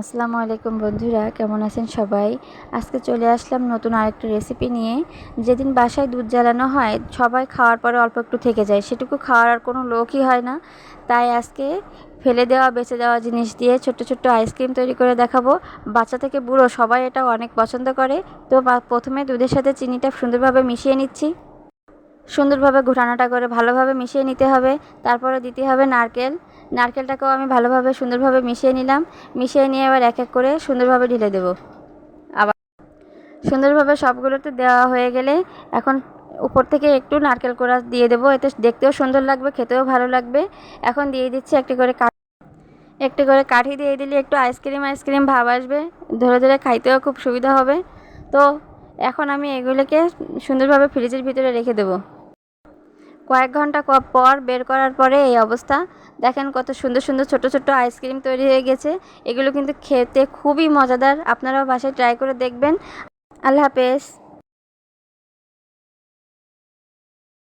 আসসালামু আলাইকুম বন্ধুরা, কেমন আছেন সবাই? আজকে চলে আসলাম নতুন আরেকটা রেসিপি নিয়ে। যেদিন বাসায় দুধ জ্বালানো হয়, সবাই খাওয়ার পরে অল্প একটু থেকে যায়। সেটুকু খাওয়ার আর কোনো লোকই হয় না। তাই আজকে ফেলে দেওয়া, বেঁচে দেওয়া জিনিস দিয়ে ছোট্ট ছোট্ট আইসক্রিম তৈরি করে দেখাবো। বাচ্চা থেকে বুড়ো সবাই এটা অনেক পছন্দ করে। তো প্রথমে দুধের সাথে চিনিটা সুন্দরভাবে মিশিয়ে নিচ্ছি। সুন্দরভাবে ঘুটানাটা করে ভালোভাবে মিশিয়ে নিতে হবে। তারপরে দিতে হবে নারকেল। নারকেলটাকেও আমি ভালোভাবে সুন্দরভাবে মিশিয়ে নিলাম। মিশিয়ে নিয়ে এবার এক এক করে সুন্দরভাবে ঢেলে দেবো। আবার সুন্দরভাবে সবগুলোতে দেওয়া হয়ে গেলে এখন উপর থেকে একটু নারকেল কোড়া দিয়ে দেবো। এতে দেখতেও সুন্দর লাগবে, খেতেও ভালো লাগবে। এখন দিয়ে দিচ্ছি একটি করে কাঠ। একটি করে কাঠি দিয়ে দিলে একটু আইসক্রিম আইসক্রিম ভাব আসবে। ধরে ধরে খাইতেও খুব সুবিধা হবে। তো এখন আমি এগুলোকে সুন্দরভাবে ফ্রিজের ভিতরে রেখে দেবো। কয়েক ঘণ্টা পর বের করার পরে এই অবস্থা। দেখেন কত সুন্দর সুন্দর ছোট ছোট আইসক্রিম তৈরি হয়ে গেছে। এগুলো কিন্তু খেতে খুবই মজাদার। আপনারাও বাসায় ট্রাই করে দেখবেন। আল্লাহ হাফেজ।